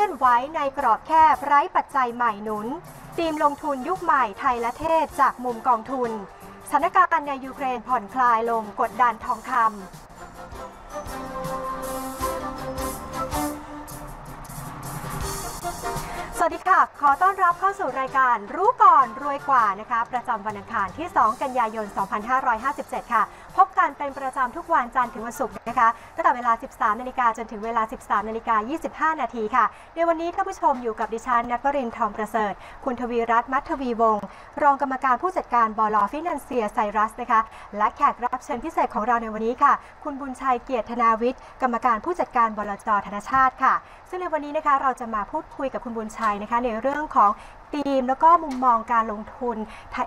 ลื่อนไหวในกรอบแคบไร้ปัจจัยใหม่หนุนทีมลงทุนยุคใหม่ไทยและเทศจากมุมกองทุนสถานการณ์ในยูเครนผ่อนคลายลงกดดันทองคำสวัสดีค่ะ ขอต้อนรับเข้าสู่รายการรู้ก่อนรวยกว่านะคะ ประจำวันอังคารที่ 2 กันยายน 2557 ค่ะ พบ กันเป็นประจำทุกวันจันทร์ถึงวันศุกร์นะคะตั้งแต่เวลา 13 นาฬิกาจนถึงเวลา 13 นาฬิกา 25 นาทีค่ะ ในวันนี้ท่านผู้ชมอยู่กับดิฉันนัทวรินทร์ทองประเสริฐ คุณทวีรัตน์มัทวีวงศ์รองกรรมการผู้จัดการบลฟินแลนเซียไซรัสนะคะ และแขกรับเชิญพิเศษของเราในวันนี้ค่ะ คุณบุญชัยเกียรติธนาวิทย์ กรรมการผู้จัดการบลจธนชาติค่ะ ซึ่งในวันนี้นะคะเราจะมาพูดคุยกับคุณบุญชัยนะคะในเรื่องของ ธีม แล้วก็มุมมองการลงทุน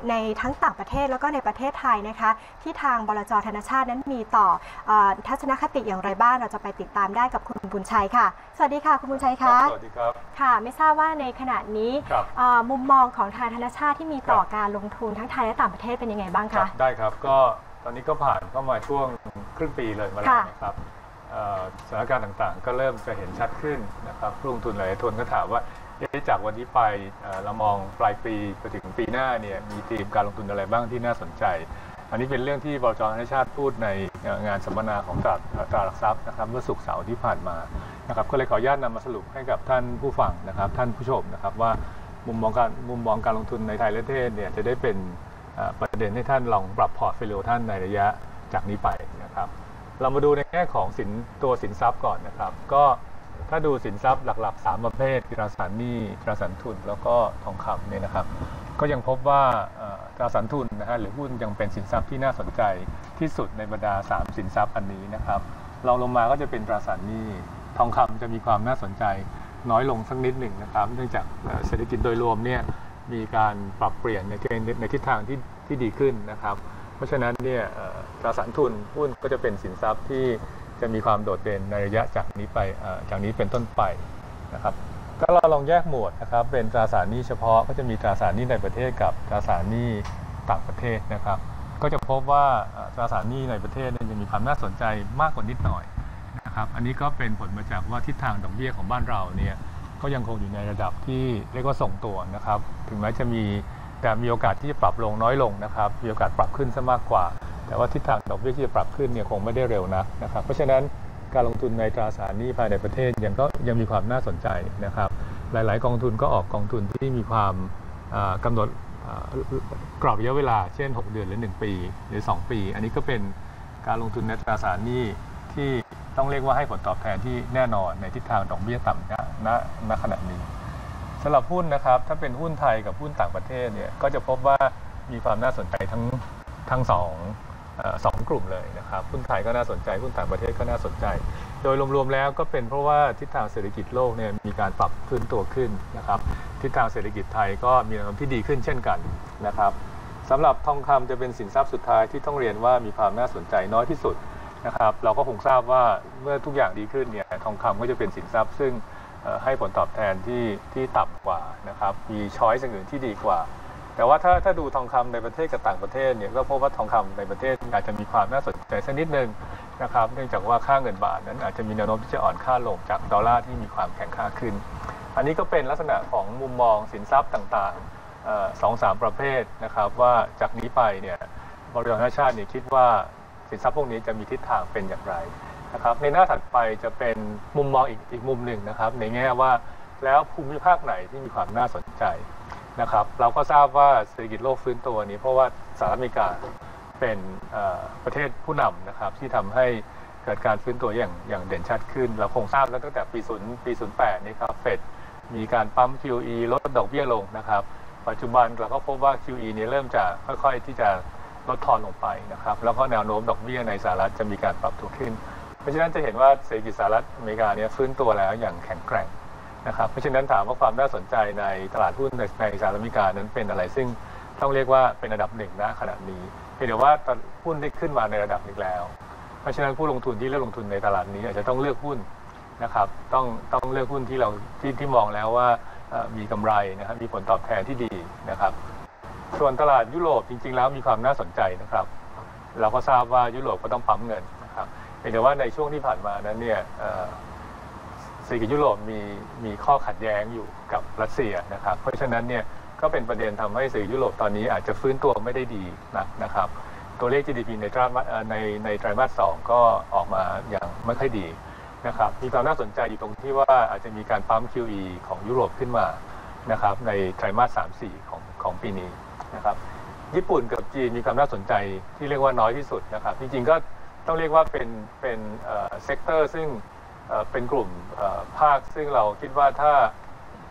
ในทั้งต่างประเทศแล้วก็ในประเทศไทยนะคะ ที่ทางบลจธนชาตินั้นมีต่อเออทัศนคติอย่างไรบ้างเราจะไปติดตามได้กับคุณบุญชัยค่ะ สวัสดีค่ะ คุณบุญชัยครัคะบสวัสดีครับค่ะ ไม่ทราบว่าในขณะนี้ครับเอ่อมุมมองของทางธนชาติที่มีต่อครับการลงทุนทั้งไทยและต่างประเทศเป็นยังไงบ้างครัคะบได้ครับก็ตอนนี้ก็ผ่านเข้ามาช่วงครึ่งปีเลยมาแล้วค่ะนะครับเอ่อสถานการณ์ต่างๆ ก็เริ่มจะเห็นชัดขึ้นนะครับผู้ลงทุนหลายๆคนก็ถามว่าเอ๊ะ จากวันนี้ไปเรามองปลายปีไปถึงปีหน้าเนี่ยมีธีมการลงทุนอะไรบ้างที่น่าสนใจ อันนี้เป็นเรื่องที่บจธนชาติพูดในงานสัมมนาของตลาดตลาดหลักทรัพย์นะครับเมื่อศุกเสาร์ที่ผ่านมานะครับก็เลยขออนุญาตนำมาสรุปให้กับท่านผู้ฟังนะครับ ท่านผู้ชมนะครับว่ามุมมองการมุมมองการลงทุนในไทยและประเทศเนี่ยจะได้เป็นประเด็นให้ท่านลองปรับพอร์ตโฟลิโอท่านในระยะจากนี้ไปนะครับ เรามาดูในแง่ของสินตัวสินทรัพย์ก่อนนะครับ ก็ ถ้าดูสินทรัพย์หลัก ๆ 3 ประเภทตราสารหนี้ตราสารทุน แล้วก็ทองคำเนี่ยนะครับ ก็ยังพบว่าตราสารทุนนะฮะหรือหุ้นยังเป็นสินทรัพย์ที่น่าสนใจที่สุดในบรรดา 3 สินทรัพย์อันนี้นะครับรองลงมาก็จะเป็นตราสารหนี้ทองคำจะมีความน่าสนใจน้อยลงสักนิดหนึ่งนะครับ เนื่องจากเศรษฐกิจโดยรวมเนี่ยมีการปรับเปลี่ยนในเทรนในทิศทางที่ที่ดีขึ้นนะครับ เพราะฉะนั้นเนี่ยตราสารทุนหุ้นก็จะเป็นสินทรัพย์ที่ จะมีความโดดเด่นในระยะจากนี้ไปจากนี้เป็นต้นไปนะครับถ้าเราลองแยกหมวดนะครับเป็นตราสารหนี้เฉพาะก็จะมีตราสารหนี้ในประเทศกับตราสารหนี้ต่างประเทศนะครับ ก็จะพบว่าตราสารหนี้ในประเทศเนี่ยังมีความน่าสนใจมากกว่านิดหน่อยนะครับอันนี้ก็เป็นผลมาจากว่าทิศทางดอกเบี้ยของบ้านเราเนี่ยก็ยังคงอยู่ในระดับที่เรียกว่าส่งตัวนะครับ ถึงแม้จะมีแต่มีโอกาสที่จะปรับลงน้อยลงนะครับ มีโอกาสปรับขึ้นซะมากกว่า แต่ว่าทิศทางดอกเบี้ยที่จะปรับขึ้นเนี่ยคงไม่ได้เร็วนักนะครับ เพราะฉะนั้นการลงทุนในตราสารหนี้ภายในประเทศยังก็ยังมีความน่าสนใจนะครับ หลาย ๆ กองทุนก็ออกกองทุนที่มีความอ่ากำหนดกรอบระยะเวลา เช่น 6 เดือนหรือ 1 ปี หรือ 2 ปี อันนี้ก็เป็นการลงทุนในตราสารหนี้ที่ต้องเรียกว่าให้ผลตอบแทนที่แน่นอนในทิศทางดอกเบี้ยต่ำณณณขณะนี้สำหรับหุ้นนะครับ ถ้าเป็นหุ้นไทยกับหุ้นต่างประเทศเนี่ยก็จะพบว่ามีความน่าสนใจทั้งทั้งสอง สองกลุ่มเลยนะครับหุ้นไทยก็น่าสนใจหุ้นต่างประเทศก็น่าสนใจ โดยรวมๆแล้วก็เป็นเพราะว่าทิศทางเศรษฐกิจโลกเนี่ยมีการปรับฟื้นตัวขึ้นนะครับทิศทางเศรษฐกิจไทยก็มีแนวโน้มที่ดีขึ้นเช่นกันนะครับสำหรับทองคำจะเป็นสินทรัพย์สุดท้ายที่ต้องเรียนว่ามีความน่าสนใจน้อยที่สุดนะครับเราก็คงทราบว่าเมื่อทุกอย่างดีขึ้นเนี่ยทองคำก็จะเป็นสินทรัพย์ ซึ่งให้ผลตอบแทนที่ที่ต่ำกว่านะครับมีช้อยส์อื่นที่ดีกว่า แต่ว่าถ้าถ้าดูทองคำในประเทศกับต่างประเทศเนี่ยก็พบว่าทองคำในประเทศอาจจะมีความน่าสนใจสักนิดนึงนะครับเนื่องจากว่าค่าเงินบาทนั้นอาจจะมีแนวโน้มที่จะอ่อนค่าลงจากดอลลาร์ที่มีความแข็งค่าขึ้น อันนี้ก็เป็นลักษณะของมุมมองสินทรัพย์ต่างๆสองสามประเภทนะครับว่าจากนี้ไปเนี่ยบริษัทชาติเนี่ยคิดว่าสินทรัพย์พวกนี้จะมีทิศทางเป็นอย่างไรนะครับในหน้าถัดไปจะเป็นมุมมองอีกอีกมุมหนึ่งนะครับในแง่ว่าแล้วภูมิภาคไหนที่มีความน่าสนใจ นะครับเราก็ทราบว่าเศรษฐกิจโลกฟื้นตัวนี้ เพราะว่าสหรัฐอเมริกาเป็นประเทศผู้นำนะครับที่ทำให้เกิดการฟื้นตัวอย่างอย่างเด่นชัดขึ้น เราคงทราบแล้วตั้งแต่ปี0ปี08นี่ครับเฟดมีการปั๊ม QE ลดดอกเบี้ยลงนะครับ ปัจจุบันเราก็พบว่า QE เนี่ยเริ่มจะค่อยๆที่จะลดทอนลงไปนะครับแล้วก็แนวโน้มดอกเบี้ยในสหรัฐจะมีการปรับตัวขึ้น เพราะฉะนั้นจะเห็นว่าเศรษฐกิจสหรัฐอเมริกาเนี่ยฟื้นตัวแล้วอย่างแข็งแกร่ง นะครับเพราะฉะนั้นถามว่าความน่าสนใจในตลาดหุ้นในในสหรัฐอเมริกานั้นเป็นอะไรซึ่งต้องเรียกว่าเป็นระดับหนึ่งนะขณะนี้เพียงแต่ว่าหุ้นได้ขึ้นมาในระดับหนึ่งแล้ว เพราะฉะนั้นผู้ลงทุนที่เลือกลงทุนในตลาดนี้อาจจะต้องเลือกหุ้นนะครับต้องต้องเลือกหุ้นที่เราที่ที่มองแล้วว่ามีกำไรนะครับมีผลตอบแทนที่ดีนะครับ ส่วนตลาดยุโรปจริง ๆ แล้วมีความน่าสนใจนะครับ เราก็ทราบว่ายุโรปก็ต้องปั๊มเงินนะครับเพียงแต่ว่าในช่วงที่ผ่านมานั้นเนี่ย เอ่อเศรษฐกิจยุโรปมีมีข้อขัดแย้งอยู่กับรัสเซียนะครับ เพราะฉะนั้นเนี่ยก็เป็นประเด็นทำให้เศรษฐกิจยุโรปตอนนี้อาจจะฟื้นตัวไม่ได้ดีนักนะครับ ตัวเลข GDP ในไตรมาสในในไตรมาสสองก็ออกมาอย่างไม่ค่อยดีนะครับมีความน่าสนใจอยู่ตรงที่ว่าอาจจะมีการปั๊ม QE ของยุโรปขึ้นมานะครับในไตรมาส3-4ของของปีนี้นะครับญี่ปุ่นกับจีนมีความน่าสนใจที่เรียกว่าน้อยที่สุดนะครับจริงๆก็ต้องเรียกว่าเป็นเป็นเซกเตอร์ซึ่ง เป็นกลุ่มภาคซึ่งเราคิดว่าถ้า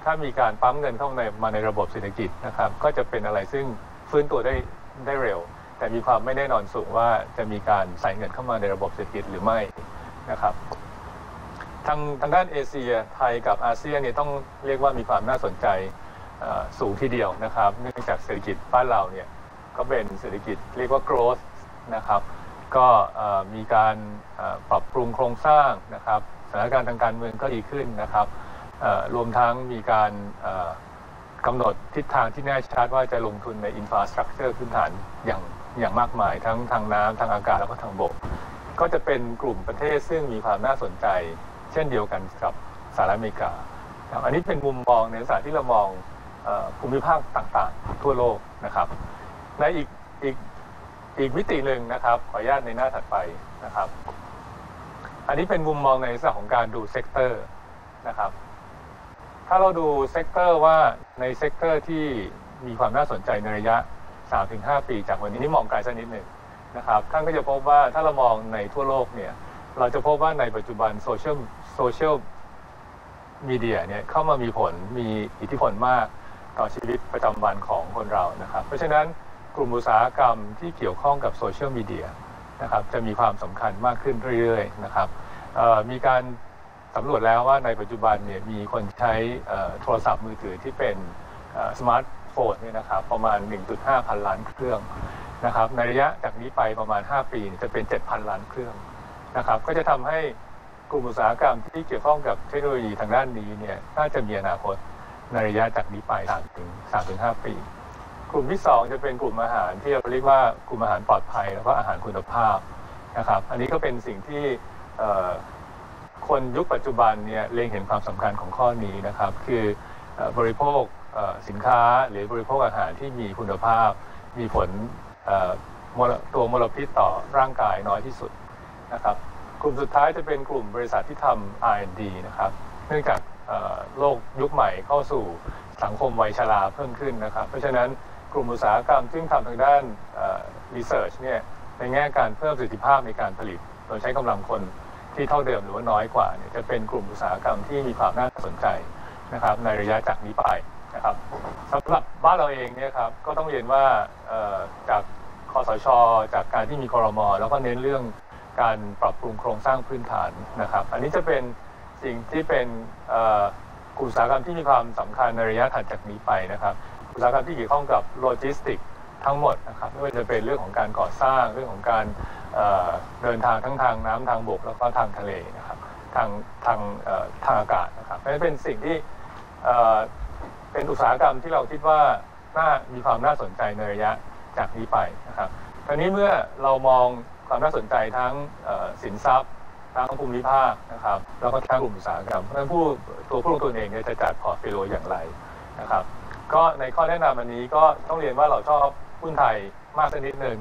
ถ้ามีการปั๊มเงินเข้าในมาในระบบเศรษฐกิจนะครับ ก็จะเป็นอะไรซึ่งฟื้นตัวได้ได้เร็ว แต่มีความไม่แน่นอนสูงว่าจะมีการใส่เงินเข้ามาในระบบเศรษฐกิจหรือไม่นะครับทางทางด้านเอเชียไทยกับอาเซียนเนี่ยต้องเรียกว่ามีความน่าสนใจสูงทีเดียวนะครับ เนื่องจากเศรษฐกิจบ้านเราเนี่ยก็เป็นเศรษฐกิจเรียกว่า growth นะครับ ก็มีการปรับปรุงโครงสร้างนะครับ สถานการณ์ทางการเมืองก็ดีขึ้นนะครับรวมทั้งมีการกำหนดทิศทางที่แน่ชัดว่าจะลงทุนในอินฟ a าสตรั c เจอร์พื้นฐานอย่างอย่างมากมายทั้งทางน้ำทางอากาศแล้วก็ทางบก ก็จะเป็นกลุ่มประเทศซึ่งมีความน่าสนใจ เช่นเดียวกันกับสหรัฐอเมริกา อันนี้เป็นมุมมองในลักษณะที่เรามองภูมิภาคต่างๆ ทั่วโลกนะครับ ในอีกอีกอีกมิติหนึ่งนะครับขออนุญาตในหน้าถัดไปนะครับ อันนี้เป็นมุมมองในลักษณะของการดูเซกเตอร์นะครับ ถ้าเราดูเซกเตอร์ว่าในเซกเตอร์ที่มีความน่าสนใจในระยะ 3-5 ปีจากวันนี้นี่มองไกลสักนิดหนึ่งนะครับท่านก็จะพบว่าถ้าเรามองในทั่วโลกเนี่ยเราจะพบว่าในปัจจุบันโซเชียลโซเชียลมีเดียเนี่ยเข้ามามีผลมีอิทธิพลมากต่อชีวิตประจำวันของคนเรานะครับ เพราะฉะนั้นกลุ่มอุตสาหกรรมที่เกี่ยวข้องกับโซเชียลมีเดีย นะครับจะมีความสำคัญมากขึ้นเรื่อยๆนะครับมีการสำรวจแล้วว่าในปัจจุบันเนี่ยมีคนใช้โทรศัพท์มือถือที่เป็นสมาร์ทโฟนเนี่ยนะครับประมาณ 1.5 พันล้านเครื่องนะครับในระยะจากนี้ไปประมาณ 5 ปีเนี่ยจะเป็น 7,000 ล้านเครื่องนะครับก็จะทำให้กลุ่มอุตสาหกรรมที่เกี่ยวข้องกับเทคโนโลยีทางด้านนี้เนี่ยน่าจะมีอนาคตในระยะจากนี้ไป3ถึง3ถึง5ปี กลุ่มที่ 2 จะเป็นกลุ่มอาหารที่เราเรียกว่ากลุ่มอาหารปลอดภัย แล้วก็อาหารคุณภาพนะครับ อันนี้ก็เป็นสิ่งที่คนยุคปัจจุบันเนี่ยเล็งเห็นความสำคัญของข้อนี้นะครับ คืออบริโภคสินค้าหรือบริโภคอาหารที่มีคุณภาพ มีผลตัวมลพิษต่อร่างกายน้อยที่สุดนะครับ กลุ่มสุดท้ายจะเป็นกลุ่มบริษัทที่ทำ R&D นะครับ เนื่องจากโลกยุคใหม่เข้าสู่สังคมวัยชราเพิ่มขึ้นนะครับ เพราะฉะนั้น กลุ่มอุตสาหกรรมซึ่งทำทางด้านเอ่อ research เนี่ยในแง่การเพิ่มประสิทธิภาพในการผลิต โดยใช้กำลังคนที่เท่าเดิมหรือว่าน้อยกว่าเนี่ยจะเป็นกลุ่มอุตสาหกรรมที่มีความน่าสนใจนะครับในระยะจากนี้ไปนะครับสำหรับบ้านเราเองเนี่ยครับก็ต้องเรียนว่าจากคอสช จากการที่มีคอรมอแล้วก็เน้นเรื่องการปรับปรุงโครงสร้างพื้นฐานนะครับ อันนี้จะเป็นสิ่งที่เป็นกลุ่มอุตสาหกรรมที่มีความสำคัญในระยะถัดจากนี้ไปนะครับ อุตสาหกรรมที่เกี่ยวข้องกับโลจิสติกทั้งหมดนะครับไม่ว่าจะเป็นเรื่องของการก่อสร้างเรื่องของการเเดินทางทั้งทางน้ำทางบกแล้วก็ทางทะเลนะครับทางทางทางอากาศนะครับนั่นเป็นสิ่งที่เเป็นอุตสาหกรรมที่เราคิดว่าน่ามีความน่าสนใจในระยะจากนี้ไปนะครับคราวนี้เมื่อเรามองความน่าสนใจทั้งสินทรัพย์ ทั้งภูมิภาคนะครับแล้วก็ทั้งกลุ่มอุตสาหกรรมเพราะฉะนั้นผู้ตัวผู้ลงทุนเองจะจัดพอร์ตโฟลิโออย่างไรนะครับ ก็ในข้อแนะนำอันนี้ก็ต้องเรียนว่าเราชอบหุ้นไทยมากสักนิดหนึ่ง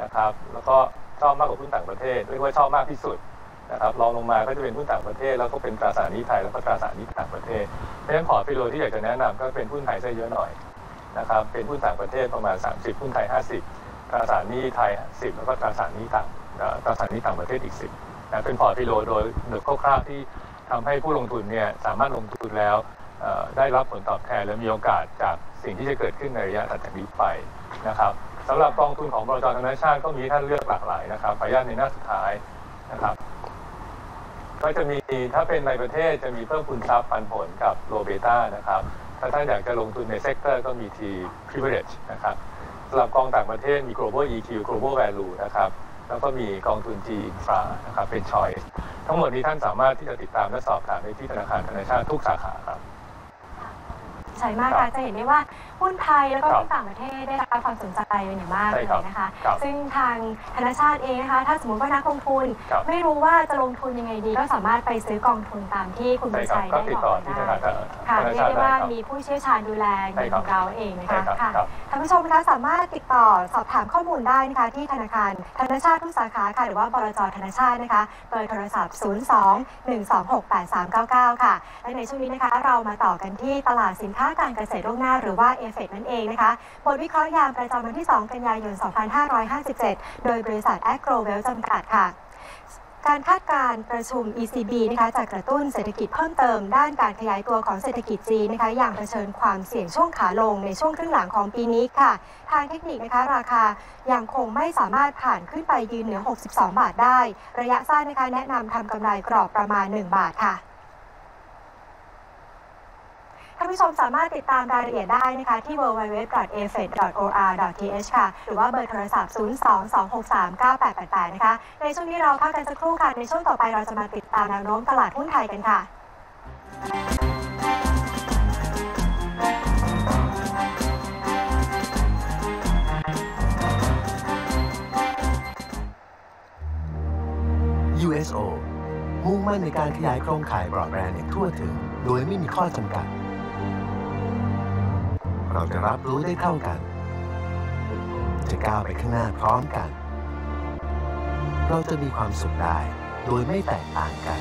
นะครับ แล้วก็ชอบมากกว่าหุ้นต่างประเทศเรียกว่าชอบมากที่สุดนะครับรองลงมาก็จะเป็นหุ้นต่างประเทศ แล้วก็เป็นตราสารนี้ไทยแล้วก็ตราสารนี้ต่างประเทศเพราะฉะนั้นพอร์ตโฟลิโอที่อยากจะแนะนำก็เป็นหุ้นไทยซะเยอะหน่อยนะครับเป็นหุ้นต่างประเทศประมาณ 30หุ้นไทย 50ตราสารนี้ไทย 10 แล้วก็ตราสารนี้ต่างตราสารนี้ต่างประเทศอีก 10นะเป็นพอร์ตฟิโลโดยโดยคร่าวๆที่ทำให้ผู้ลงทุนเนี่ยสามารถลงทุนแล้ว ได้รับผลตอบแทนและมีโอกาสจากสิ่งที่จะเกิดขึ้นในระยะถัดจากนี้ไปนะครับสำหรับกองทุนของบริษัทธนาชาติก็มีท่านเลือกหลากหลายนะครับขออนุญาตในหน้าสุดท้ายนะครับ ก็จะมีถ้าเป็นในประเทศจะมีเพิ่มคุณทรัพย์ปันผลกับโลเบต้านะครับถ้าท่านอยากจะลงทุนในเซกเตอร์ก็มีที privilege นะครับสำหรับกองต่างประเทศมี global EQ global value นะครับแล้วก็มีกองทุน G infra นะครับเป็น choice ทั้งหมดนี้ท่านสามารถที่จะติดตามและสอบถามได้ที่ธนาคารธนาชาติทุกสาขาครับ ชัยมากค่ะจะเห็นได้ว่า หุ้นไทยแล้วก็ครับหุ้นต่างประเทศได้รับความสนใจเป็นอย่างมากใช่เลครับยนะคะครับซึ่งทางธนาชาติเองนะคะ ถ้าสมมติว่านักลงทุนครับไม่รู้ว่าจะลงทุนยังไงดี ก็สามารถไปซื้อกองทุนตามที่คุณใช่บุญครับชัยก็ได้ติดบต่ออกที่ธได้นาคารค่ะธนาเรียชากติได้ได้ว่าครับมีผู้เชี่ยวชาญดูแลเงิใช่นคขรับองเราเองนะใช่คะครับค่ะครับท่านผู้ชมนะคะสามารถติดต่อสอบถามข้อมูลได้นะคะที่ธนาคารธนาชาติทุกสาขาค่ะหรือว่าบลจธนาชาตินะคะเบอร์โทรศัพท์ 02 126 8399 ค่ะและในช่วงนี้นะคะเรามาต่อกันที่ตลาดสินค้าการเกษตรล่วงหน้าหรือว่าเฟเฟนั่นเองนะคะ บทวิเคราะห์ยามประจำวันที่ 2 กันยายน 2557 โดยบริษัทแอ g โกรเวลจำกัดค่ะการคาดการประชุม ECB นะคะจะกระตุ้นเศรษฐกิจเพิ่มเติมด้านการขยายตัวของเศรษฐกิจจีนนะคะอย่างเผชิญความเสี่ยงช่วงขาลงในช่วงครึ่งหลังของปีนี้ค่ะ ทางเทคนิคนะคะราคายังคงไม่สามารถผ่านขึ้นไปยืนเหนือ 62 บาทได้ ระยะสั้นนะคะแนะนำทำกำไรกรอบประมาณ 1 บาทค่ะ ท่านผู้ชมสามารถติดตามรายละเอียดได้นะคะที่ www.afed.or.th ค่ะ หรือว่าเบอร์โทรศัพท์ 022639888 นะคะ ในช่วงนี้เราพักกันสักครู่ค่ะ ในช่วงต่อไปเราจะมาติดตามแนวโน้มตลาดหุ้นไทยกันค่ะ USO มุ่งมั่นในการขยายโครงข่ายบรอดแบนด์อย่างทั่วถึง โดยไม่มีข้อจำกัด เราจะรับรู้ได้เท่ากัน จะก้าวไปข้างหน้าพร้อมกัน เราจะมีความสุขได้โดยไม่แตกต่างกัน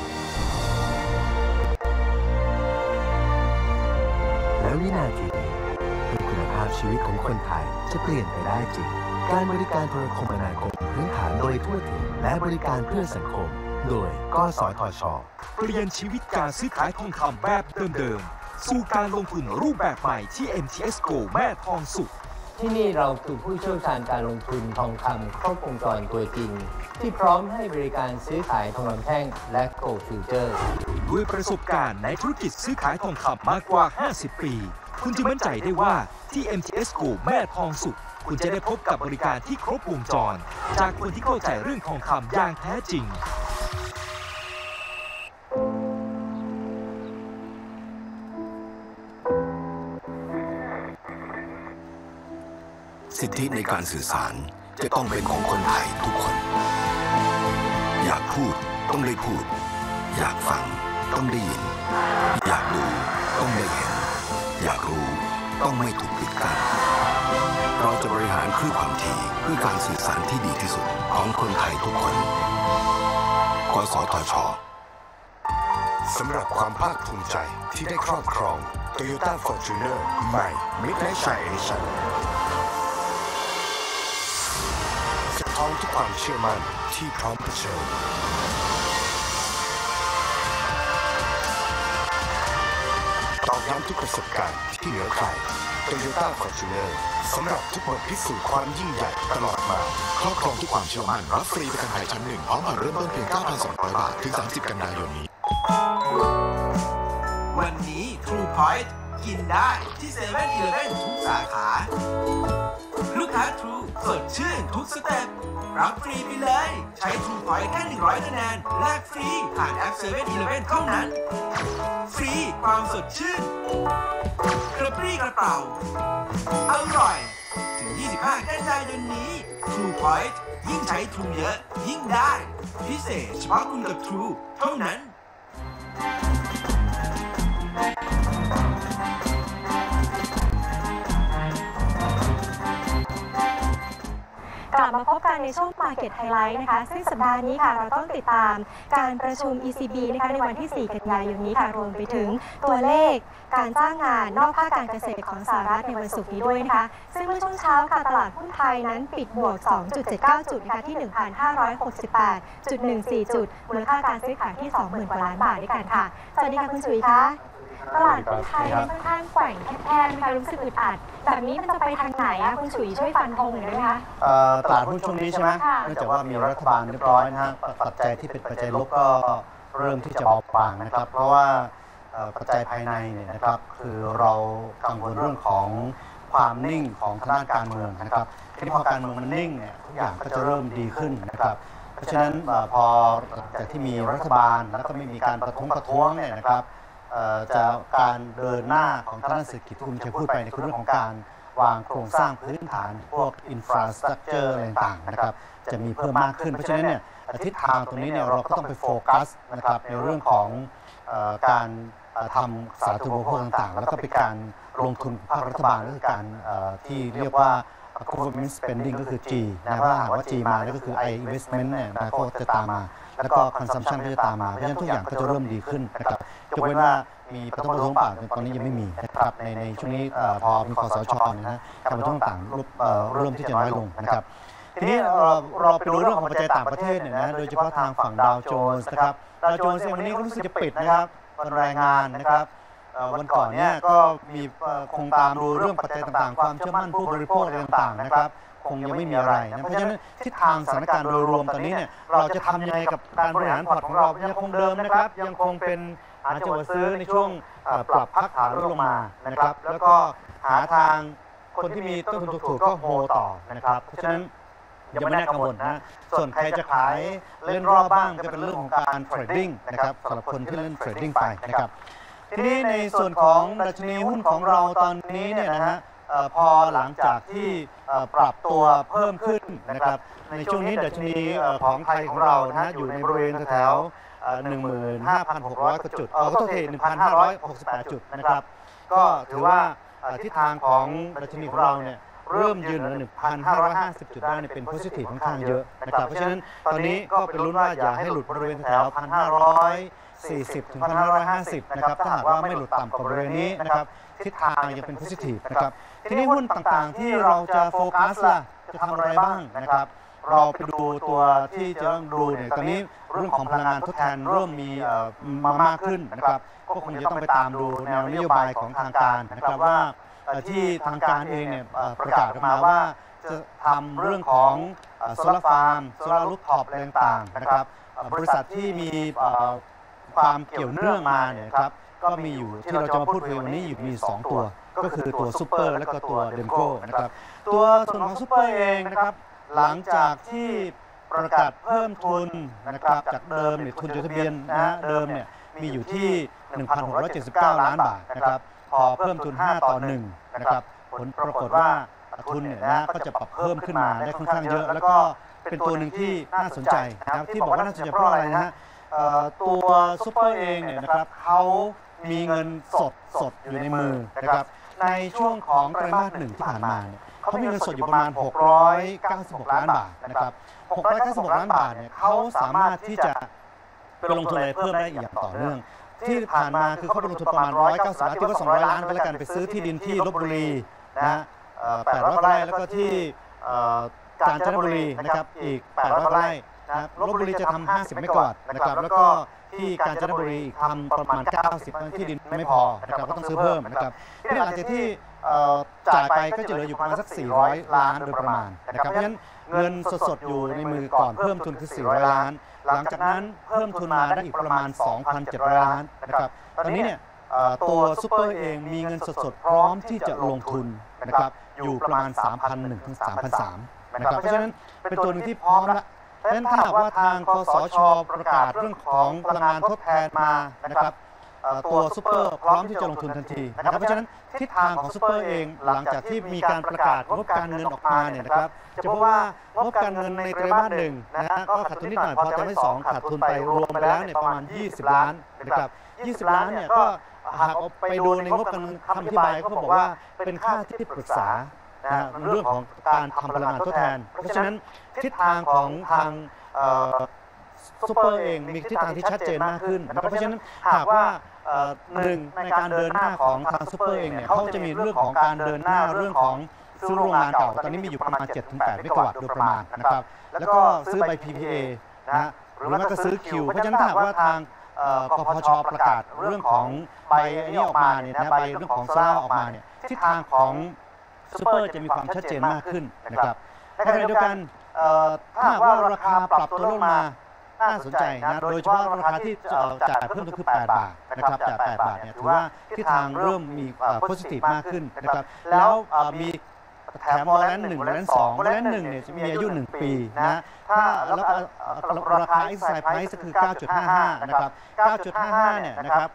และวินาทีนี้คือคุณภาพชีวิตของคนไทยจะเปลี่ยนไปได้จริง การบริการโทรคมนาคมพื้นฐานโดยทั่วถึงและบริการเพื่อสังคม โดยกสทช เปลี่ยนชีวิตการซื้อขายทองคำแบบเดิมๆ สู่การลงทุนรูปแบบใหม่ที่ MTS GO แม่ทองสุข ที่นี่เราคือผู้เชี่ยวชาญการลงทุนทองคำครบวงจรตัวจริง ที่พร้อมให้บริการซื้อขายทองคำแท่งและโกลด์ฟิวเจอร์ด้วยประสบการณ์ในธุรกิจซื้อขายทองคำมากกว่า 50 ปี คุณจะมั่นใจได้ว่าที่ MTS GO แม่ทองสุข คุณจะได้พบกับบริการที่ครบวงจร จากคนที่เข้าใจเรื่องทองคำอย่างแท้จริง สิทธิในการสื่อสารจะต้องเป็นของคนไทยทุกคน อยากพูดต้องได้พูด อยากฟังต้องได้ยิน อยากดูต้องได้เห็น อยากรู้ต้องไม่ถูกปิดกั้นเราจะบริหารคลื่นความถี่เพื่อการสื่อสารที่ดีที่สุดของคนไทยทุกคนกสทชสำหรับความภาคภูมิใจที่ได้ครอบครอง Toyota Fortuner ใหม่ Midnight Shine Edition ทุกความเชื่อมั่นที่พร้อมเผชิญตอกย้ำทุกประสบการณ์ที่เหนือใคร Toyota Fortuner สำหรับทุกบทพิสูจน์ความยิ่งใหญ่ตลอดมาครอบครองทุกความเชื่อมั่นรับฟรีประกันภัยชั้นหนึ่งพร้อมผ่อนเริ่มต้นเพียง 9,200 บาท ถึง 30 กันยายนนี้ วันนี้ True Point กินได้ที่เซเว่นอีเลฟเว่นทุกสาขา ลูกค้า True สดชื่นทุกสเต็ปรับฟรีไปเลย ใช้ True Point แค่ 100 คะแนนแลกฟรี ผ่านแอปเซเว่นอีเลฟเว่นเท่านั้น ฟรีความสดชื่นกระปรี้กระเป๋าอร่อย ถึง 25 กันยายนนี้ True Point ยิ่งใช้ True เยอะ ยิ่งได้ พิเศษเฉพาะคุณกับ True เท่านั้น กลับมาพบกันในช่วง Market Highlight นะคะ ซึ่งสัปดาห์นี้ค่ะเราต้องติดตามการประชุม ECB นะคะในวันที่ 4 กันยายนนี้ค่ะรวมไปถึงตัวเลขการจ้างงานนอกภาคการเกษตรของสหรัฐในวันศุกร์นี้ด้วยนะคะ ซึ่งเมื่อช่วงเช้าค่ะตลาดหุ้นไทยนั้นปิดบวก 2.79 จุดนะคะที่ 1,568.14 จุดมูลค่าการซื้อขายที่ 20,000 กว่าล้านบาทด้วยกันค่ะ สวัสดีค่ะคุณชุยคะตลาดหุ้นไทยค่อนข้างแกว่งแคบๆนะคะรู้สึกอึดอัด แบบนี้มันจะไปทางไหนอะคุณชุยช่วยฟันธงหน่อยได้ไหมคะ เอ่อตลาดหุ้นช่วงนี้ใช่ไหมค่ะ เนื่องจากว่ามีรัฐบาลเรียบร้อยนะฮะปปัจจัยที่เป็นปัจจัยลบก็เริ่มที่จะเบาบางนะครับ เพราะว่าเอ่อปัจจัยภายในเนี่ยนะครับ คือเรากังวลเรื่องของความนิ่งของทางด้านการเมืองนะครับทีนี้พอการเมืองมันนิ่งเนี่ยทุกอย่างก็จะเริ่มดีขึ้นนะครับ เพราะฉะนั้นเอ่อพอหลังจากที่มีรัฐบาลแล้วก็ไม่มีการประท้วงประท้วงเนี่ยนะครับเอ่อ จะการเดินหน้าของทางด้านเศรษฐกิจที่คุณชัยพูดไปในเรื่องของการวางโครงสร้างพื้นฐานพวกอินฟราสตรักเจอร์อะไรต่างๆนะครับจะมีเพิ่มมากขึ้น เพราะฉะนั้นเนี่ยทิศทางตรงนี้เนี่ยเราก็ต้องไปโฟกัสนะครับในเรื่องของการทำสาธารณูปโภคต่างๆ แล้วก็เป็นการลงทุนภาครัฐบาลก็คือการที่เรียกว่า government spending ก็คือ G นะถ้าหากว่า G มาเนี่ยก็คือ I investment เนี่ยนะก็จะตามมา แล้วก็ consumption ก็จะตามมาเพราะฉะนั้นทุกอย่างก็จะเริ่มดีขึ้นนะครับยกเว้นว่ามีประท้วงประท้วงป่าตอนนี้ยังไม่มีนะครับในในช่วงนี้พอมีคอสชนี่ยนะการประท้วงต่างๆเริ่มที่จะน้อยลงนะครับทีนี้เราเราไปดูเรื่องของปัจจัยต่างประเทศเนี่ยนะโดยเฉพาะทางฝั่งดาวโจนส์นะครับดาวโจนส์เนี่ยวันนี้ก็รู้สึกจะปิดนะครับวันแรงงานนะครับวันก่อนเนี่ยก็มีคงตามดูเรื่องปัจจัยต่างๆ ความเชื่อมั่นผู้บริโภคอะไรต่างๆนะครับ คงยังไม่มีอะไรนะเพราะฉะนั้นทิศทางสถานการณ์โดยรวมตอนนี้เนี่ยเราจะทำยังไงกับการบริหารพอร์ตของเรายังคงเดิมนะครับ ยังคงเป็นหาจังหวะซื้อในช่วงเอ่อปรับพักฐานลดลงมานะครับ แล้วก็หาทางคนที่มีต้นทุนถูกๆก็โฮต่อนะครับเพราะฉะนั้นยังไม่น่ากังวลนะ ส่วนใครจะขายเล่นรอบบ้างก็เป็นเรื่องของการเทรดดิ้งนะครับสำหรับคนที่เล่นเทรดดิ้งไปนะครับ ทีนี้ในส่วนของดัชนีหุ้นของเราตอนนี้เนี่ยนะฮะเอ่อ พอหลังจากที่ปรับตัวเพิ่มขึ้นนะครับ ในช่วงนี้ดัชนีของไทยของเรานะอยู่ในบริเวณแถวหนึ่งหมื่นห้าพันหกร้อยกว่าจุดเออขอโทษทีหนึ่งพันห้าร้อยหกสิบแปดจุดนะครับ ก็ถือว่าทิศทางของดัชนีของเราเนี่ยเริ่มยืนเหนือ1,550 จุดได้เนี่ยเป็นโพซิทีฟค่อนข้างเยอะนะครับ เพราะฉะนั้นตอนนี้ก็เป็นลุ้นว่าอย่าให้หลุดบริเวณแถว1,540 ถึง 1,550 นะครับ ถ้าหากว่าไม่หลุดต่ำกว่าบริเวณนี้นะครับ ทิศทางยังเป็นโพซิทีฟนะครับ ทีนี้หุ้นต่างๆที่เราจะโฟกัสล่ะจะทำอะไรบ้างนะครับ เราไปดูตัวที่จะต้องดูเนี่ยตอนนี้เรื่องของพลังงานทดแทนเริ่มมีมามากขึ้นนะครับก็คงจะต้องไปตามดูแนวนโยบายของทางการนะครับว่าที่ทางการเองเนี่ยประกาศออกมาว่าจะทำเรื่องของโซลาร์ฟาร์มโซลาร์ลูฟท็อปอะไรต่างๆนะครับ บริษัทที่มีความเกี่ยวเนื่องมาเนี่ยครับ ก็มีอยู่ที่เราจะมาพูดคุยวันนี้อยู่มี 2 ตัว ก็คือตัวซูเปอร์และก็ตัวเดมโก้นะครับตัวส่วนของซูเปอร์เองนะครับหลังจากที่ประกาศเพิ่มทุนนะครับจากเดิมเนี่ยทุนจดทะเบียนนะเดิมเนี่ยมีอยู่ที่ 1,679 ล้านบาทนะครับพอเพิ่มทุน 5 ต่อ1นะครับผลปรากฏว่าทุนเนี่ยนะก็จะปรับเพิ่มขึ้นมาได้ค่อนข้างเยอะ แล้วก็เป็นตัวหนึ่งที่น่าสนใจนะครับที่บอกว่าน่าสนใจเพราะอะไรนะฮะตัวซูเปอร์เองเนี่ยนะครับเขา มีเงินสดสดอยู่ในมือนะครับในช่วงของไตรมาสหนึ่งที่ผ่านมาเนี่ยเขามีเงินสดอยู่ประมาณ 696 ล้านบาทนะครับ 696 ล้านบาทเนี่ยเขาสามารถที่จะไปลงทุนอะไรเพิ่มได้อีกอย่างต่อเนื่อง ที่ผ่านมาคือเขาไปลงทุนประมาณ 190 ล้านที่ว่า 200 ล้านไปแล้วกันไปซื้อที่ดินที่ลบบุรีนะฮะเอ่อ800ไร่แล้วก็ที่กาญจนบุรีนะครับอีก 800ไร่นะลบบุรีจะทำ 50 เมกะวัตต์นะครับแล้วก็ ที่กาญจนบุรีทำประมาณ 90ที่ดินไม่พอนะครับก็ต้องซื้อเพิ่มนะครับทีนี้หลังจากที่จ่ายไปก็จะเหลืออยู่ประมาณสัก 400 ล้านโดยประมาณนะครับเพราะฉะนั้นเงินสดๆ อยู่ในมือก่อนเพิ่มทุนคือ 400 ล้าน หลังจากนั้นเพิ่มทุนมาได้อีกประมาณ 2,700 ล้านนะครับตอนนี้เนี่ยตัวซูเปอร์เองมีเงินสดๆ พร้อมที่จะลงทุนนะครับอยู่ประมาณ 3,001ถึง3,003นะครับเพราะฉะนั้นเป็นตัวหนึงที่พร้อมแล้ว เพราะฉะนั้นถ้าหากว่าทางคสชประกาศเรื่องของพลังงานทดแทนมานะครับตัวซูเปอร์พร้อมที่จะลงทุนทันทีนะครับเพราะฉะนั้นทิศทางของซูเปอร์เอง หลังจากที่มีการประกาศงบการเงินออกมาเนี่ยนะครับจะพบว่างบการเงินในไตรมาสหนึ่งนะฮะก็ขาดทุนนิดหน่อยพอไตรมาสสองขาดทุนไปรวมไปแล้วเนี่ยประมาณ 20 ล้านนะครับ20 ล้านเนี่ยก็หากเอาไปดูในงบการเงินคำอธิบายก็บอกว่าเป็นค่าที่ปรึกษา นะฮะเรื่องของการทำพลังงานทดแทน เพราะฉะนั้นทิศทางของทางเอ่อซูเปอร์เองมีทิศทางที่ชัดเจนมากขึ้นนะครับเพราะฉะนั้นหากว่าเอ่อหนึ่งในการเดินหน้าของทางซูเปอร์เองเนี่ยเขาจะมีเรื่องของการเดินหน้าเรื่องของซื้อโรงงานเก่าตอนนี้มีอยู่ประมาณ 7-8 เมกะวัตต์โดยประมาณนะครับแล้วก็ซื้อใบ PPA นะฮะหรือไม่ก็ซื้อคิวเพราะฉะนั้นถ้าหากว่าทางเอ่อกพชประกาศเรื่องของใบอันนี้ออกมาเนี่ยนะใบเรื่องของซ่าออกมาเนี่ยทิศทางของ ซูเปอร์จะมีความชัดเจนมากขึ้นนะครับในขณะเดียวกันเอ่อถ้าหากว่าราคาปรับตัวลงมาน่าสนใจนะโดยเฉพาะราคาที่เอ่อจ่ายเพิ่มก็คือ 8 บาทนะครับจ่าย8บาทเนี่ยถือว่าทิศทางเริ่มมีโพซิทีฟมากขึ้นนะครับแล้วเอ่อมีแถมวอลเลนหนึ่งวอลเลนสองวอลเลนหนึ่งเนี่ยจะมีอายุ 1 ปีนะถ้าแล้วก็ราคา exercise price ก็คือ 9.55 นะครับ 9.55 เนี่ยนะครับ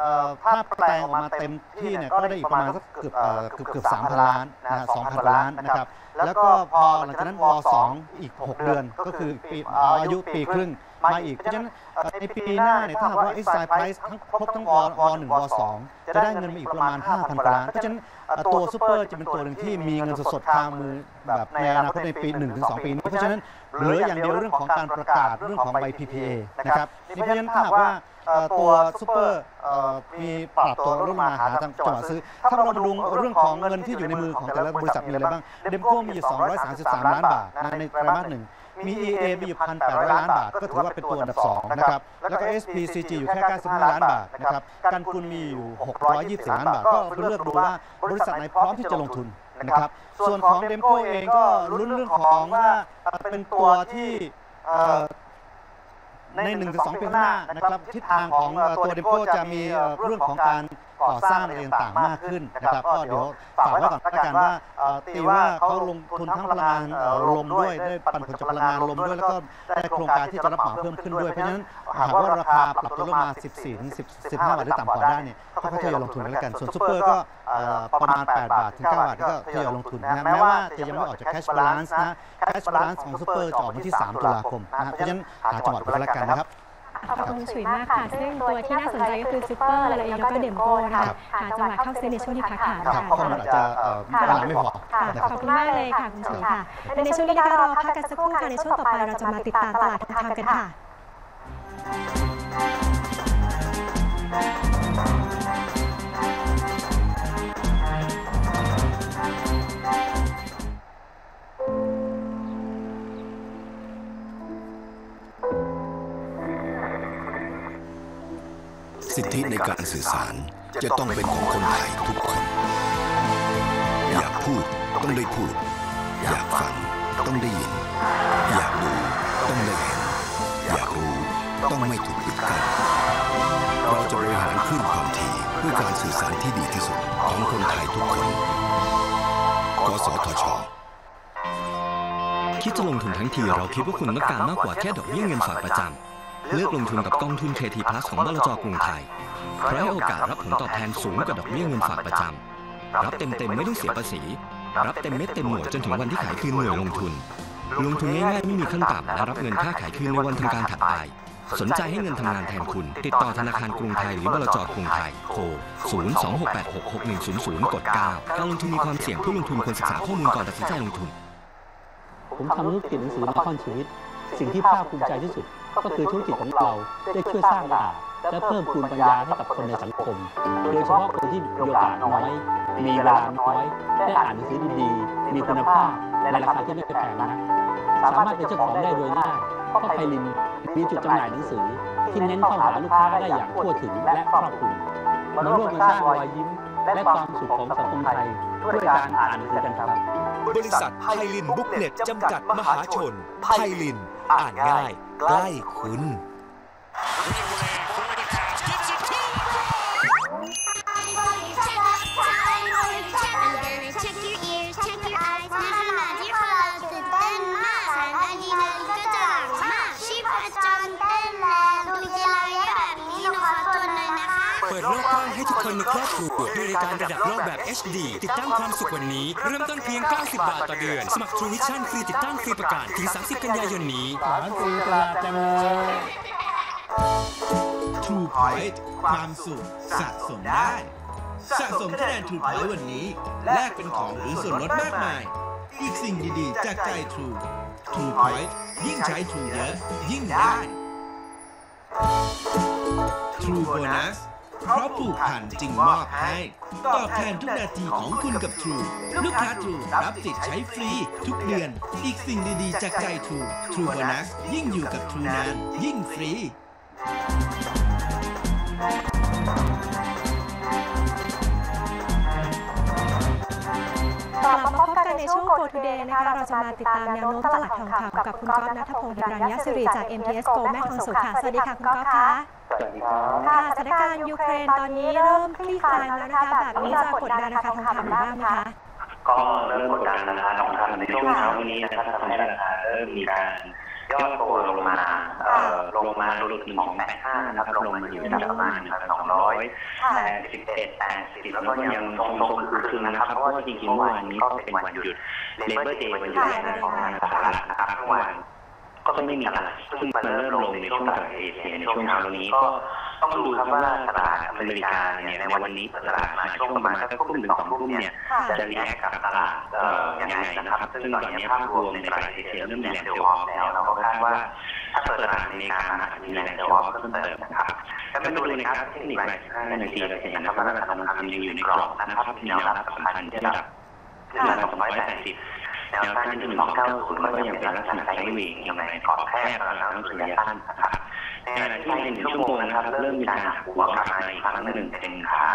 เเอ่อถ้าแปลงออกมาเต็มที่เนี่ยก็ได้อีกประมาณสักเกือบเอ่อเกือบเกือบสามพันล้านนะฮะสองพันล้านนะครับ แล้วก็พอหลังจากนั้นวสองอีก 6 เดือน ก็คือปีเอาอายุปีครึ่งมาอีก เพราะฉะนั้นเอ่อในปีหน้าเนี่ยถ้าหากว่า exercise price ทั้งครบทั้งววหนึ่งวสองจะได้เงินมาอีกประมาณ 5,000กว่าล้าน เพราะฉะนั้นเอ่อตัวซูเปอร์จะเป็นตัวหนึ่งที่มีเงินสดๆคามือแบบในอนาคตในปี 1-2 ปีนี้ เพราะฉะนั้นเหลืออย่างเดียวเรื่องของการประกาศเรื่องของใบ PPA นะครับนี่เพราะฉะนั้นถ้าหากว่าเอ่อ ตัวซูเปอร์เอ่อมีปรับตัวลดมาหาทางจังหวะซื้อ ถ้าเรามาดูเรื่องของเงินที่อยู่ในมือของแต่ละบริษัทมีอะไรบ้าง เดมโก้มีอยู่ 233 ล้านบาทนะในไตรมาสหนึ่งมี EA มีอยู่1,800ล้านบาท ก็ถือว่าเป็นตัวอันดับ 2 นะครับ แล้วก็ SPCG อยู่แค่95ล้านบาทนะครับกันกุลมีอยู่ 624 ล้านบาท ก็เลือกดูว่าบริษัทไหนพร้อมที่จะลงทุนนะครับ ส่วนของเดมโก้เองก็ลุ้นเรื่องของว่าเป็นตัวที่เอ่อ ใน1นถึงสปีข้างหน้านะครับทิศทางของเอ่อตัวเดมโก้จะมีเอ่อเรื่องของการ ก่อสร้างอะไรต่างๆมากขึ้นนะครับก็เดี๋ยวฝากไว้ก่อนละกันว่าเอ่อตีว่าเขาลงทุนทั้งพลังงานเอ่อลมด้วยได้ปันผลจากพลังงานลมด้วยแล้วก็ได้โครงการที่จะรับเหมาเพิ่มขึ้นด้วยเพราะฉะนั้นหากว่าราคาปรับตัวลงมา 14ถึง10 15บาทหรือต่ำกว่าได้เนี่ยก็ทยอยลงทุนกันแล้วกันส่วนซูเปอร์ก็เอ่อประมาณ 8 บาทถึง 9 บาทก็ทยอยลงทุนนะแม้ว่าจะยังไม่ออกจาก cash balance นะ cash balance ของซูเปอร์จะออกวันที่ 3 ตุลาคมนะฮะเพราะฉะนั้นหาจังหวัดไปแล้วกันนะครับ ขอบคุณคุณฉุยมากค่ะ ซึ่งตัวที่น่าสนใจก็คือซูเปอร์แล้วก็เดมโก้นะคะหาจังหวะเข้าซื้อในช่วงที่พักขาดครับข้อมูลอาจจะเอ่อเวลาไม่พอค่ะนะขคอรับบคุณมากเลยค่ะคุณฉุยค่ะและในช่วงนี้นะคะเราพักกันสักครู่ค่ะในช่วงต่อไปเราจะมาติดตามตลาดทองคำกันค่ะ สิทธิในการสื่อสารจะต้องเป็นของคนไทยทุกคน อยากพูดต้องได้พูด อยากฟังต้องได้ยิน อยากดูต้องได้เห็น อยากรู้ต้องไม่ถูกปิดกั้นเราจะบริหารคลื่นความถี่เพื่อการสื่อสารที่ดีที่สุดของคนไทยทุกคน กสทช คิดจะลงทุนทั้งทีเราคิดว่าคุณต้องการมากกว่าแค่ดอกเบี้ยเงินฝากประจำ เลือกลงทุนกับกองทุน KT Plus ของบลจกรุงไทยเพราะให้โอกาสรับผลตอบแทนสูงกว่าดอกเบี้ยเงินฝากประจำรับเต็มๆไม่ต้องเสียภาษี รับเต็มเม็ดเต็มหน่วยจนถึงวันที่ขายคืนหน่วยลงทุน ลงทุนง่ายๆไม่มีขั้นต่ำและรับเงินค่าขายคืนในวันทำการถัดไป สนใจให้เงินทำงานแทนคุณ ติดต่อธนาคารกรุงไทยหรือบลจกรุงไทยโทร 026866100 กด 9 การลงทุนมีความเสี่ยงผู้ลงทุนควรศึกษาข้อมูลก่อนตัดสินใจลงทุน ผมทำธุรกิจหนังสือมาค่อนชีวิต สิ่งที่ภาคภูมิใจที่สุด ก็คือธุรกิจของเราได้ช่วยสร้างโอกาสและเพิ่มพูนปัญญาให้กับคนในสังคม โดยเฉพาะคนที่มีโอกาสน้อย มีเวลาน้อย ได้อ่านหนังสือดีๆ มีคุณภาพในราคาที่ไม่แพงนะ สามารถเป็นเจ้าของได้โดยง่ายเพราะไพลินมีจุดจำหน่ายหนังสือ ที่เน้นเข้าหาลูกค้าได้อย่างทั่วถึงและครอบคลุมมาร่วมกันสร้างรอยยิ้ม และความสุขของสังคมไทยด้วยการอ่านหนังสือกันครับ บริษัทไพลินบุ๊กเน็ตจำกัดมหาชนไพลินอ่านง่าย ใกล้คุณ การระดับโลกแบบ HD ติดตั้งความสุขวันนี้ เริ่มต้นเพียง 90 บาทต่อเดือน สมัคร True Vision ฟรีติดตั้งฟรีประกาศถึง 30 กันยายนนี้ True Point ความสุขสะสมได้ สะสมคะแนน True Point วันนี้ แลกเป็นของหรือส่วนลดมากมาย อีกสิ่งดีๆ จากใจ True True Point ยิ่งใช้ True เยอะ ยิ่งได้ True Bonus เพราะผูกพันจึงมอบให้ตอบแทนทุกนาทีของคุณกับทรูลูกค้าทรูรับสิทธิ์ใช้ฟรี ทุกเดือน อีกสิ่งดีๆ จากใจทรูทรูโบนัสยิ่งอยู่กับทรูนานยิ่งฟรี ในช่วง Go Today นะคะเราจะมาติดตามแนวโน้มตลาดทองคำกับคุณก๊อฟนัทพงศ์ฮิรัญยศิริจาก MTS Go แม่ทองสุขค่ะสวัสดีค่ะคุณก๊อฟค่ะสวัสดีครับค่ะสถานการณ์ยูเครนตอนนี้เริ่มคลี่คลายมาแล้วนะคะแบบนี้จะกดดันราคาทองคำอยู่บ้างไหมคะก็เริ่มกดดันราคาทองคำในช่วงเช้าวันนี้นะครับทำให้ราคาเริ่มมีการ ยอดตัวลงมาเอ่อลงมาหลุด1285นะครับลงมาอยู่ที่ประมาณ1,281 80แล้วก็ยังทรงๆคือๆนะครับเพราะว่าจริงๆเมื่อวานนี้ก็เป็นวันหยุด Labor Day วันหยุดแรงงานของทางสหรัฐนะครับเมื่อวานก็ไม่มีอะไรซึ่งมันเริ่มลงในช่วงตลาดเอเชียในช่วงเช้านี้ก็ ต้องดูครับว่าตลาดอเมริกาเนี่ยในวันนี้เปิดตลาดมาช่วงประมาณสักทุ่มถึงสองทุ่มเนี่ยจะรีแอคกับตลาดเอ่อยังไงนะครับ ซึ่งตอนนี้ภาพรวมในตลาดเอเชียเริ่มมีแรงเซลล์ออฟแล้วเราก็คาดว่าถ้าเปิดตลาดอเมริกามาอาจจะมีแรงเซลล์ออฟเพิ่มเติมนะครับแล้วมาดูในกราฟเทคนิคราย15นาทีเราจะเห็นนะครับว่าราคาทองคำยังอยู่ในกรอบนะครับมีแนวรับสำคัญที่ระดับ1,280แนวต้านที่1,290ก็ยังเป็นลักษณะไซด์เวย์ยังไงกรอบแคบแล้วก็ระยะสั้นนะครับ ในขณะที่ในหนึ่งชั่วโมงนะครับเริ่มมีการหักหัวกลับมาอีกครั้งหนึ่งเป็นขา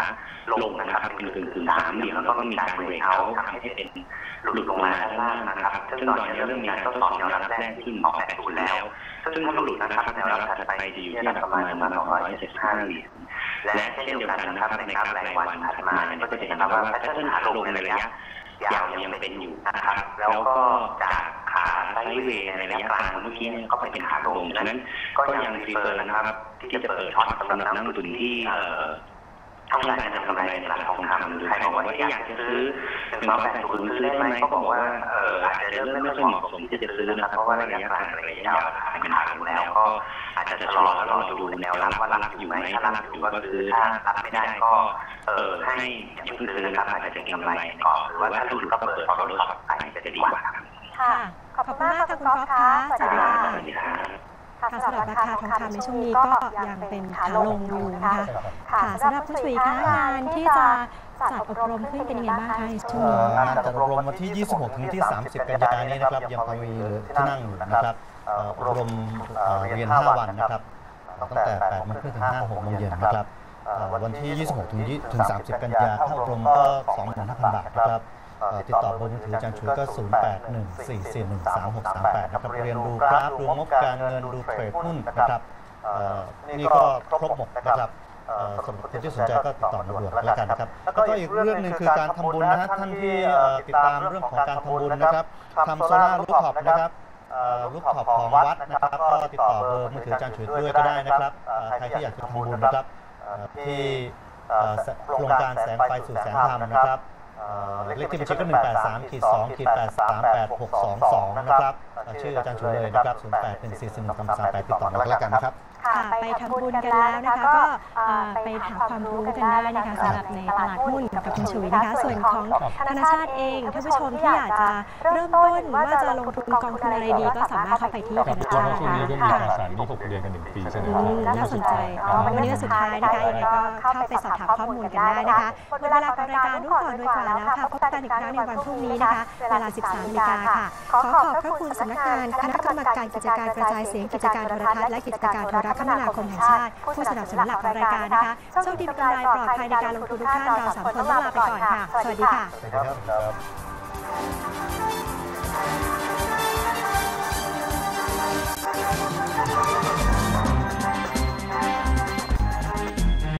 ลงนะครับเป็นกึ่งกึ่งสามเหลี่ยมแล้วก็มีการเบรกเอาท์ทำให้เป็นหลุดลงมาด้านล่างนะครับซึ่งตอนนี้เริ่มมีการทดสอบแนวรับแรกที่1,280แล้ว ซึ่งถ้าหลุดนะครับแนวรับถัดไปจะอยู่ที่ระดับประมาณ1,275เหรียญและเช่นเดียวกันนะครับในกราฟรายวันถัดมาเนี่ยก็จะเห็นว่าแพทเทิร์นขาลงในระยะยาวยังเป็นอยู่นะครับแล้วก็จาก ขาไซด์เวย์ในระยะกลางเมื่อกี้เนี่ยก็เป็นขาลงฉะนั้นก็ยังฟีเฟอร์นะครับ ที่จะเปิดช็อตสำหรับนักลงทุนที่เอ่อต้องการจะทำอะไรในตลาดทองคำหรือใครบอกว่าอยากจะซื้อเป็นร้อยแปดศูนย์ซื้อได้ไหมก็บอกว่าเอออาจจะเริ่มไม่ค่อยเหมาะสมที่จะซื้อนะครับเพราะว่าระยะกลางระยะยาวเป็นขาลงแล้วก็อาจจะชะลอแล้วราดูแนวรับว่ารับอยู่ไหมถ้ารับอยู่ก็ซื้อถ้ารับไม่ได้ก็เออให้ย่าเพิ่งซื้อนะครับอาจจะเก็งกำไรก่อนหรือว่าถ้าหลุดก็เปิด follow short ไปจะดีกว่าครับ ค่ะ ขอบคุณมากค่ะคุณก๊อฟค่ะสวัสดีค่ะสวัสดีครับค่ะสำหรับราคาทองคำในช่วงนี้ก็ยังเป็นขาลงอยู่นะคะค่ะสำหรับคุณชุยคะงานที่จะจัดอบรมขึ้นเป็นยังไงบ้างคะในช่วงนี้งานจัดอบรมวันที่ 26 ถึงที่ 30 กันยายนนี้นะครับยังพอมีที่นั่งอยู่นะครับเอ่ออบรมเอ่อเรียน 5 วันนะครับตั้งแต่8โมงครึ่งถึง5 6โมงเย็นนะครับเอ่อวันที่ 26ถึง20ถึง 30 กันยาค่าอบรมก็ 25,000 บาทนะครับเอ่อ ติดต่อเบอร์มือถืออาจารย์ชุยก็ 0814413638 นะครับ เรียนดูกราฟดูงบการเงินดูเทรดหุ้นนะครับนี่ก็ครบหมดนะครับสำหรับคนที่สนใจก็ติดต่อมาด่วนแล้วกันนะครับ แล้วก็อีกเรื่องหนึ่งคือการทำบุญนะฮะท่านที่ติดตามเรื่องของการทำบุญนะครับทำโซล่ารูฟท็อปนะครับรูฟท็อปของวัดนะครับ ก็ติดต่อเบอร์มือถืออาจารย์ฉุยด้วยก็ได้นะครับใครที่อยากจะทำบุญนะครับที่โครงการแสงไฟสู่แสงธรรมนะครับ เอ่อเลขที่บัญชีก็ 183ขีด2ขีด838 622 นะครับเอ่อชื่ออาจารย์ฉุยเลยนะครับ 08 1 4 1 3 3 8 ติดต่อมาแล้วกันนะครับ ค่ะ ไปทำบุญกันแล้วนะคะ ก็เอ่อไปหาความรู้กันได้นะคะสำหรับในตลาดหุ้นกับคุณชุยนะคะ ส่วนของธนาชาติเองท่านผู้ชมที่อยากจะเริ่มต้นว่าจะลงทุนกองทุนอะไรดีก็สามารถเข้าไปที่ธนาเพชาราะติว่าช่วงนี้ก็มีค่ะข่าวสารมี6เดือนกัน1ปีใช่ไหมอืครับมน่าสนใจวันนี้วันสุดท้ายนะคะยังไงก็เข้าไปสอบถามข้อมูลกันได้นะคะหมดเวลาของรายการรู้ก่อนรวยกว่าแล้วค่ะพบกันอีกครั้งในวันพรุ่งนี้นะคะเวลา 13นาฬิกาค่ะ ขอขอบพระคุณสำนักงานคณะกรรมการกิจการกระจายเสียงกิจการโทรทัศน์และกิจการโทรคมนาคมแห่งชาติ ผู้สนับสนุนหลักของรายการนะคะโชคดีมีกำไรปลอดภัยในการลงทุนทุกท่านเราสามคนต้องลาไปก่อนค่ะ สวัสดีค่ะสวัสดีครับ